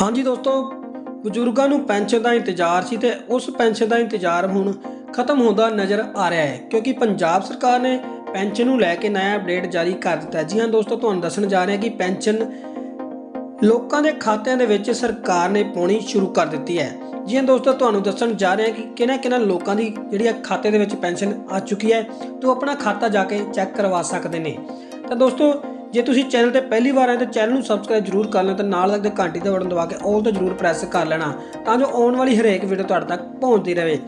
ਹਾਂਜੀ ਦੋਸਤੋ, ਬਜ਼ੁਰਗਾਂ ਨੂੰ ਪੈਨਸ਼ਨ ਦਾ ਇੰਤਜ਼ਾਰ ਸੀ ਤੇ ਉਸ ਪੈਨਸ਼ਨ ਦਾ ਇੰਤਜ਼ਾਰ ਹੁਣ ਖਤਮ ਹੁੰਦਾ ਨਜ਼ਰ ਆ ਰਿਹਾ ਹੈ, ਕਿਉਂਕਿ ਪੰਜਾਬ ਸਰਕਾਰ ਨੇ ਪੈਨਸ਼ਨ ਨੂੰ ਲੈ ਕੇ ਨਇਆ ਅਪਡੇਟ ਜਾਰੀ ਕਰ ਦਿੱਤਾ ਜੀ ਹਾਂ ਦੋਸਤੋ, ਤੁਹਾਨੂੰ ਦੱਸਣ ਜਾ ਰਹੇ ਹਾਂ ਕਿ ਪੈਨਸ਼ਨ ਲੋਕਾਂ ਦੇ ਖਾਤਿਆਂ ਦੇ ਵਿੱਚ ਸਰਕਾਰ ਨੇ ਪਾਉਣੀ ਸ਼ੁਰੂ ਕਰ ਦਿੱਤੀ ਹੈ। ਜੀ ਹਾਂ ਦੋਸਤੋ, ਤੁਹਾਨੂੰ ਦੱਸਣ ਜਾ ਰਹੇ ਹਾਂ ਕਿ ਕਿਹਨਾਂ ਕਿਹਨਾਂ ਲੋਕਾਂ ਦੀ ਜਿਹੜੀ ਹੈ ਖਾਤੇ ਦੇ ਵਿੱਚ ਪੈਨਸ਼ਨ ਆ ਚੁੱਕੀ ਹੈ, ਤੋਂ ਆਪਣਾ ਖਾਤਾ ਜਾ ਕੇ ਚੈੱਕ ਕਰਵਾ ਸਕਦੇ ਨੇ। ਤਾਂ ਦੋਸਤੋ ਜੇ ਤੁਸੀਂ ਚੈਨਲ ਤੇ ਪਹਿਲੀ ਵਾਰ ਆਏ ਤਾਂ ਚੈਨਲ ਨੂੰ ਸਬਸਕ੍ਰਾਈਬ ਜ਼ਰੂਰ ਕਰ ਲੈਣਾ ਤੇ ਨਾਲ ਲੱਗਦੇ ਘੰਟੀ ਦਾ ਬਟਨ ਦਬਾ ਕੇ ਆਲ ਤੇ ਜ਼ਰੂਰ ਪ੍ਰੈਸ ਕਰ ਲੈਣਾ ਤਾਂ ਜੋ ਆਉਣ ਵਾਲੀ ਹਰੇਕ ਵੀਡੀਓ ਤੁਹਾਡੇ ਤੱਕ ਪਹੁੰਚਦੀ ਰਹੇ।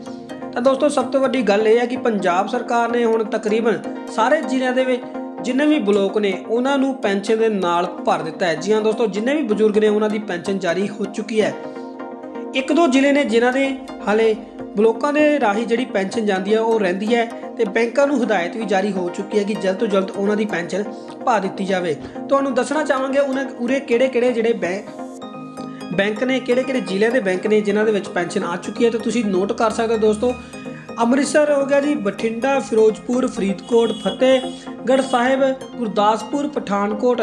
ਤਾਂ ਦੋਸਤੋ, ਸਭ ਤੋਂ ਵੱਡੀ ਗੱਲ ਇਹ ਹੈ ਕਿ ਪੰਜਾਬ ਸਰਕਾਰ ਨੇ ਹੁਣ ਤਕਰੀਬਨ ਸਾਰੇ ਜ਼ਿਲ੍ਹਿਆਂ ਦੇ ਵਿੱਚ ਜਿੰਨੇ ਵੀ ਬਲੋਕ ਨੇ, ਉਹਨਾਂ ਨੂੰ ਪੈਨਸ਼ਨ ਦੇ ਨਾਲ ਭਰ ਦਿੱਤਾ ਹੈ। ਜੀ ਹਾਂ ਦੋਸਤੋ, ਜਿੰਨੇ ਵੀ ਬਜ਼ੁਰਗ ਨੇ, ਉਹਨਾਂ ਦੀ ਪੈਨਸ਼ਨ ਜਾਰੀ ਹੋ ਚੁੱਕੀ ਹੈ। ਇੱਕ ਦੋ ਜ਼ਿਲ੍ਹੇ ਨੇ ਜਿਨ੍ਹਾਂ ਦੇ ਹਾਲੇ ਬਲੋਕਾਂ ਦੇ ਰਾਹੀਂ ਜਿਹੜੀ ਪੈਨਸ਼ਨ ਜਾਂਦੀ ਹੈ ਉਹ ਰਹਿੰਦੀ ਹੈ ਤੇ ਬੈਂਕਾਂ ਨੂੰ ਹਦਾਇਤ ਵੀ ਜਾਰੀ ਹੋ ਚੁੱਕੀ ਹੈ ਕਿ ਜਲਦ ਤੋਂ ਜਲਦ ਉਹਨਾਂ ਦੀ ਪੈਨਸ਼ਨ ਪਾ ਦਿੱਤੀ ਜਾਵੇ। ਤੁਹਾਨੂੰ ਦੱਸਣਾ ਚਾਹਾਂਗੇ ਉਹਨਾਂ ਉਰੇ ਕਿਹੜੇ ਕਿਹੜੇ ਜਿਹੜੇ ਬੈਂਕ ਬੈਂਕ ਨੇ ਕਿਹੜੇ ਕਿਹੜੇ ਜ਼ਿਲ੍ਹਿਆਂ ਦੇ ਬੈਂਕ ਨੇ ਜਿਨ੍ਹਾਂ ਦੇ ਵਿੱਚ ਪੈਨਸ਼ਨ ਆ ਚੁੱਕੀ ਹੈ, ਤੇ ਤੁਸੀਂ ਨੋਟ ਕਰ ਸਕਦੇ ਹੋ ਦੋਸਤੋ। ਅੰਮ੍ਰਿਤਸਰ ਹੋ ਗਿਆ ਜੀ, ਬਠਿੰਡਾ, ਫਿਰੋਜ਼ਪੁਰ, ਫਰੀਦਕੋਟ, ਫਤਿਹਗੜ੍ਹ ਸਾਹਿਬ, ਗੁਰਦਾਸਪੁਰ, ਪਠਾਨਕੋਟ,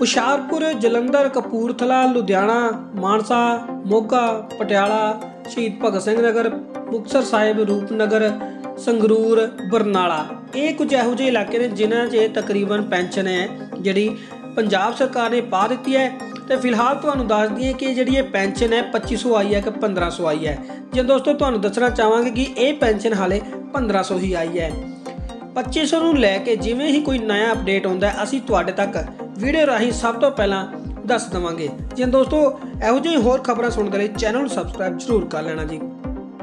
ਹੁਸ਼ਿਆਰਪੁਰ, ਜਲੰਧਰ, ਕਪੂਰਥਲਾ, ਲੁਧਿਆਣਾ, ਮਾਨਸਾ, ਮੋਗਾ, ਪਟਿਆਲਾ ਸ਼ਹੀਦ ਭਗਤ ਸਿੰਘ ਨਗਰ, ਮੁਕਤਸਰ ਸਾਹਿਬ, ਰੂਪਨਗਰ, ਸੰਗਰੂਰ, ਬਰਨਾਲਾ। ਇਹ ਕੁਝ ਇਹੋ ਜਿਹੇ ਇਲਾਕੇ ਨੇ ਜਿਨ੍ਹਾਂ 'ਚ ਤਕਰੀਬਨ ਪੈਨਸ਼ਨ ਹੈ, ਜਿਹੜੀ ਪੰਜਾਬ ਸਰਕਾਰ ਨੇ ਪਾ ਦਿੱਤੀ ਹੈ। ਤੇ ਫਿਲਹਾਲ ਤੁਹਾਨੂੰ ਦੱਸ ਦਈਏ ਕਿ ਜਿਹੜੀ ਇਹ ਪੈਨਸ਼ਨ ਹੈ 2500 ਆਈ ਹੈ ਕਿ 1500 ਆਈ ਹੈ। ਜੇ ਦੋਸਤੋ, ਤੁਹਾਨੂੰ ਦੱਸਣਾ ਚਾਹਾਂਗੇ ਕਿ ਇਹ ਪੈਨਸ਼ਨ ਹਾਲੇ 1500 ਹੀ ਆਈ ਹੈ। 2500 ਨੂੰ ਲੈ ਕੇ ਜਿਵੇਂ ਹੀ ਕੋਈ ਨਵਾਂ ਅਪਡੇਟ ਆਉਂਦਾ ਅਸੀਂ ਤੁਹਾਡੇ ਤੱਕ ਵੀਡੀਓ ਰਾਹੀਂ ਸਭ ਤੋਂ ਪਹਿਲਾਂ ਦੱਸ ਦਵਾਂਗੇ। ਜੇ ਦੋਸਤੋ, ਇਹੋ ਜਿਹੀ ਹੋਰ ਖਬਰਾਂ ਸੁਣਨ ਦੇ ਲਈ ਚੈਨਲ ਨੂੰ ਸਬਸਕ੍ਰਾਈਬ ਜ਼ਰੂਰ ਕਰ ਲੈਣਾ ਜੀ।